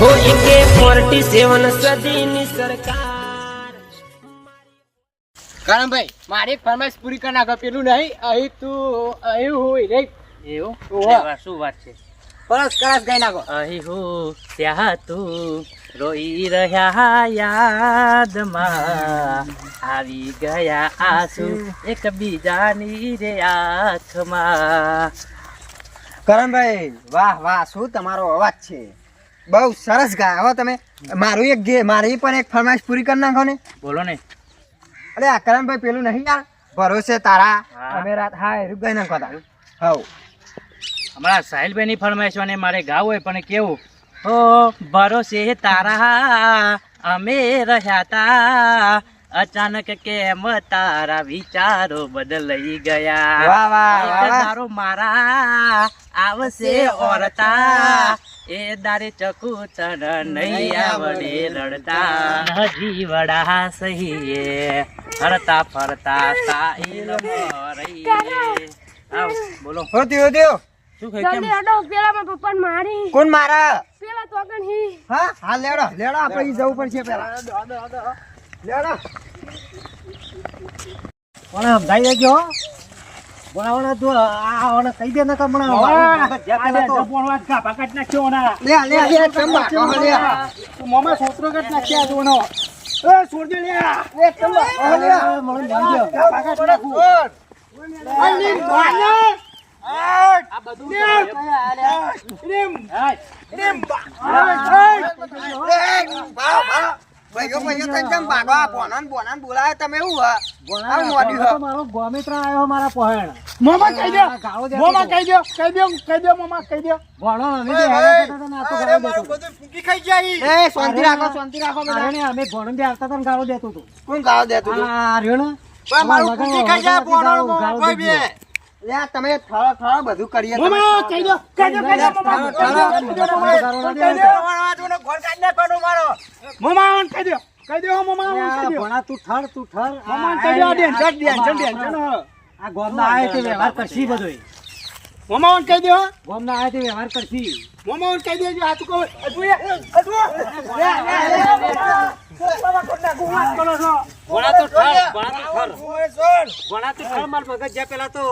હો એકે forty seven સદીની સરકાર. કરણભાઈ મારી એક ફરમાઈશ પૂરી કરી નાખો પેલું નહીં અહીં તું અહીં હોય રે એવું. શું વાત છે? પરસ કરસ ગઈ નાખો. અહીં હું ત્યાં તું રોઈ રહ્યા યાદમાં. આવી ગયા આંસુ એકબીજાની રે આંખમાં. કરણભાઈ વાહ વાહ શું તમારો અવાજ છે? બહુ સરસ ગાય હો તમે. મારું એક ગે મારી પણ એક ફરમાઈશ પૂરી કરી નાખો ને. બોલો ને. અરે આ કરણભાઈ પેલું નહીં યાર. ભરોસે તારા. અમે રાત હા એરું ગઈ નાખો તારું. હવ. હમણાં સાહિલભાઈની ફરમાઈશ અને મારે ગાવું હોય પણ કેવું? ઓ ભરોસે તારા અમે રહ્યા તા. અચાનક કેમ તારા વિચારો બદલાઈ ગયા. દારો મારા આવશે ઓરતા એ દારે ચકુ ચર નહીં આવડે. રડતા હજી વડા સહીએ. હરતા ફરતા સાઈલ આવ બોલો. હોતી હોતી શું કહ્યું કેમ? જલ્દી પેલા મારા પપ્પાને મારી. કોણ મારા? પેલા તો આગળ હી હા હા લેડો લેડો આપણે જવું પડશે પેલા. લેડો. પણ સમજાઈ દેજો બોલાવણા તું આ કહી દે ને કે હમણાં મારું મગજ જ્યાં પેલા તો- લે લે લે ચંબા કહો લે. લે. ચંબા કહો લે. મને લઈ ગયો. ભાઈઓ ભાઈઓ તને કેમ આ બોનાન બોનાન બોલાવે તમે એવું હે. મારો ગોમિત્ર આવ્યો મારા પહેણ મોમા કહી દો. મોમાં. કહી દો. કહી દો કહી દો મોમા કહી દો. ભણો અમે બે હેરાન થતા હતા તો ગાળો દેતો હતો. એ શાંતિ રાખો શાંતિ રાખો બધા. ને અમે ભણો બે આવતા હતા ને ગાળો દેતો હતો કોણ ગાળો દેતું હતું? આ રહ્યો ને? પણ મારું ખાઈ કોઈ. તમે થળો થળો બધું કરીએ તમે. કહી દો કહી દો કહી દો મોમાં. દો, દો, કહી દો. મોમાં કહી દો કહી દો મોમાં ભણા તું ઠર તું ઠર. આ- કહી દો આ- ડેન્જર ડેન્જર ડેન્જર આ ગોમના આયા તે વ્યવહાર કરશી બધોય. મોમાં કહી દો ગોમના આય તે વ્યવહાર કરશી મોમાં કહી દેજો આ તું કહો અજુ અજુ. ભણા ઠર ભણા તો ઠર. ભણા તો ઠર માર મગજ જે પેલા તો.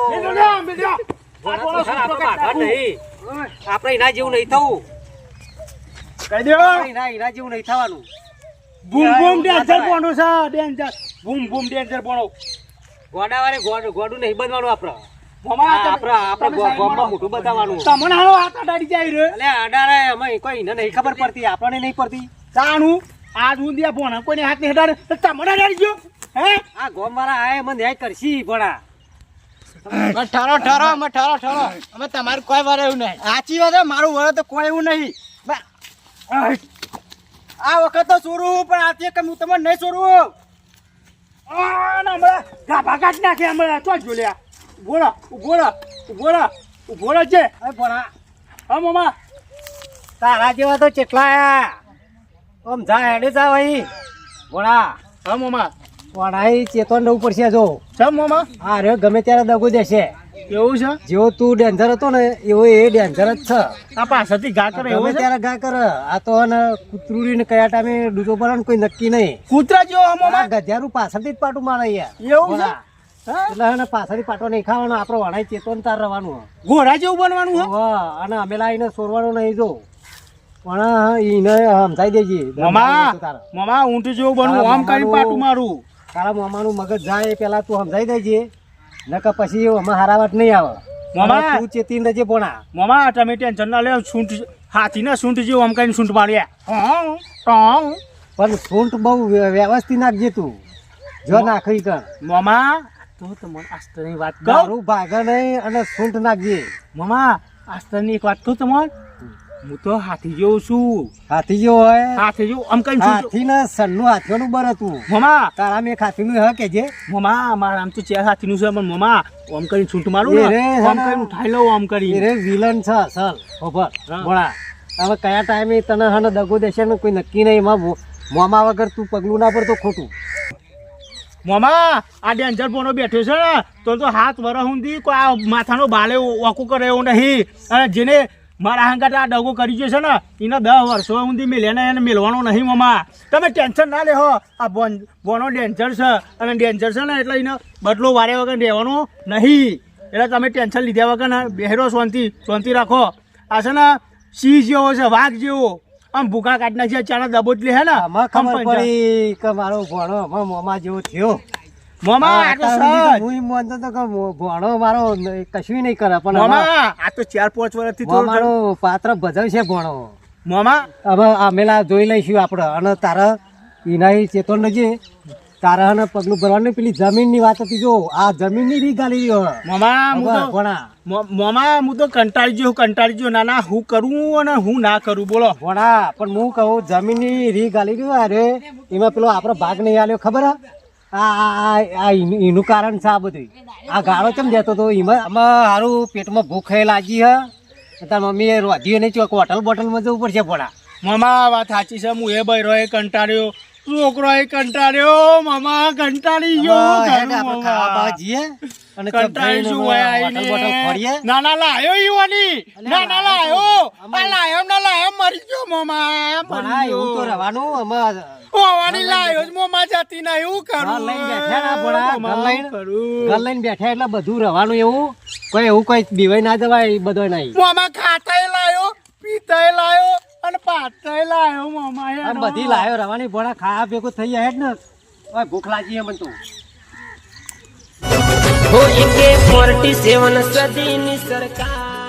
આપણે નહીં. આપણે એના જેવું નહીં થવું. કહી દો એના એના જેવું નહીં થવાનું. બૂમ બૂમ ડેન્જર બોનો છે ડેન્જર. બૂમ બૂમ ડેન્જર બોનો ગોડાવાળે ગોડ ગોડું નહીં બનવાનું આપણે મોમાં આ આપણે આપણે ગોમમાં. મોટું બતાવવાનું. તમને હાલો હાથ અડાડી જાય રે. એટલે અડારે અમે કોઈ એને નહીં ખબર પડતી આપણને નહીં પડતી. તાણું આજ હું દિયા ભોણા કોઈને હાથ નહીં અડાડે તમને અડાડી ગયો હે? આ ગોમ વાળા આય મને ન્યાય કરશી ભણા. ઠરો ઠરો અમે ઠરો ઠરો. અમે તમારું કોઈ વાર એવું નહીં. સાચી વાત મારું વર તો કોઈ એવું નહીં. બા- આ વખત તો છોડું પણ આથી કે હું તમને નહીં છોડું. આ હમણાં ગાભા કાઢી નાખે હમણાં. તો જ બોલ્યા બોલો બોલો બોલો બોલો છે અરે ભોળા. હા મામા. તારા જેવા તો કેટલા આયા? આમ જા હેડે જા ભાઈ ભોળા. હા મામા. વણાઈ ચેતન રહેવું પડશે જો. સમ મામા. આ રહ્યો ગમે ત્યારે દગો દેશે. કેવું છે? જેવો તું ડેન્જર હતો ને એવો એ ડેન્જર જ છે. આ પાછળથી ઘા કરે એવું છે? ત્યારે ઘા કરે. આ તો ને કૂતરું ને કયા ટાઈમે ડૂચો પડે ને કોઈ નક્કી નહીં. કૂતરા જેવો હા ગધ્યારું ગધેરું પાછળથી જ પાટું મારે યાર એવું છે? એટલે હે પાછળથી પાટો નહીં ખાવાનો આપણો વણાઈ ચેતન તાર રહેવાનું. ઘોડા જેવું બનવાનું હે? અને અમે લાવીને સોરવાનું નહીં જો. પણ એને સમજાઈ દેજે. મામા મામા ઊંટ જેવું બનવું આમ કરી પાટું મારું. તારા મામાનું મગજ જાય પેલા તું સમજાઈ દેજે. નકર પછી એમાં હારાવટ નહીં આવે. મામા. તું ચેતીને રહેજે પોણા. મામા તમે ટેન્શન ના લે સૂંઠ હાથીને સૂંઠ જેવું આમ કરીને સૂંઠ માર્યા ટોંગ, ટોંગ. પણ સૂંઠ બહુ વ્યવસ્થિત નાખજે તું. જો નાખી કર. મામા તો તમને આસ્તરની વાત કરું દારૂ નહીં અને સૂંઠ નાખજે. મામા આસ્તરની એક વાત કહું તમને હું તો હાથી જેવું છું. હાથી જેવો હોય? હાથી જેવું આમ કઈ હાથી ને સનનું હાથીઓનું બર હતું. મમા! તારા મેં હાથીનું હ કે જે? મમા મારા આમ તો ચેર હાથીનું છે પણ મમા આમ કરીને છૂટ મારું ને આમ ને. કરીને ઉઠાઈ લઉં આમ કરી રે વિલન છે સર. ખબર હા. હવે કયા ટાઈમે તને હને દગો દેશે ને કોઈ નક્કી નહીં? એમાં મોમા વગર તું પગલું ના પડતો ખોટું. મોમા આ ડેન્જર બોનો બેઠો છે ને તો તો હાથ સુધી કોઈ આ માથાનો બાલે ઓકું કરે એવું નહીં. અને જેને મારા હંગાટ આ ડગો કરી ગયો છે ને એને દસ વર્ષો સુધી મેલ્યાને એને મેળવાનો નહીં મમા. તમે ટેન્શન ના લેહો. આ બોન બોનો ડેન્જર છે. અને ડેન્જર છે ને એટલે એને બદલો વારે વગર રહેવાનો નહીં. એટલે તમે ટેન્શન લીધા વગર ને બેહરો શાંતિ શાંતિ રાખો. આ છે ને સિંહ જેવો છે વાઘ જેવો. આમ ભૂખા કાઢ છે ચાના દબોચલી હે ને. ખબર પડી કે મારો ભણો મમા જેવો થયો. મોમા આ તો. હું માનતો હતો કે મારો કશું નહીં કરે પણ મોમા આ તો ચાર પાંચ વર્ષથી થોડું મારો પાત્ર ભજવશે ભણો મોમા? હવે આમેલા જોઈ લઈશું આપણે અને તારા એનાય ચેતન નજી તારા અને પગલું ભરવાનું પેલી જમીનની વાત હતી જો આ જમીનની રીત ગાલી મોમા તો મોમા હું તો કંટાળી ગયો કંટાળી ગયો. ના ના હું કરું અને હું ના કરું બોલો. ભણા પણ હું કહું જમીનની રી ગાલી રહ્યો અરે એમાં પેલો આપણો ભાગ નહીં આલ્યો ખબર હે? આ એનું કારણ છે આ બધું આ ગાળો કેમ દેતો તો? એમાં આમાં સારું પેટમાં ભૂખ લાગી હે. તાર મમ્મીએ રોધ્યું નહીં ચોક હોટલ બોટલમાં જવું પડશે ભણા મમા વાત સાચી છે. હું એ બૈરો એ કંટાળ્યો. છોકરો એ કંટાળ્યો મામા કંટાળી ગયો. ના ના લાયો ઈવાની. ના ના લાયો આ લાયો ના લાયો મરી ગયો મામા મરી એવું તો રહેવાનું આમાં હોવાની લાયો જ મોમાં જતી ના એવું કરું. લઈને બેઠા ના ભણા લઈને ઘર લઈને બેઠા એટલે બધું રહેવાનું એવું. કોઈ એવું કોઈ બીવાય ના જવાય બધો નહીં. મોમાં ખાતાય લાયો પીતાય લાયો અને પાતાય લાયો મોમા આ બધી લાયો રવાની ભોળા ખાવા ભેગું થઈ જાય જ ને. ઓય ભૂખ લાગી એમ તો. હો એકે ફોર્ટી સેવન સદીની સરકાર.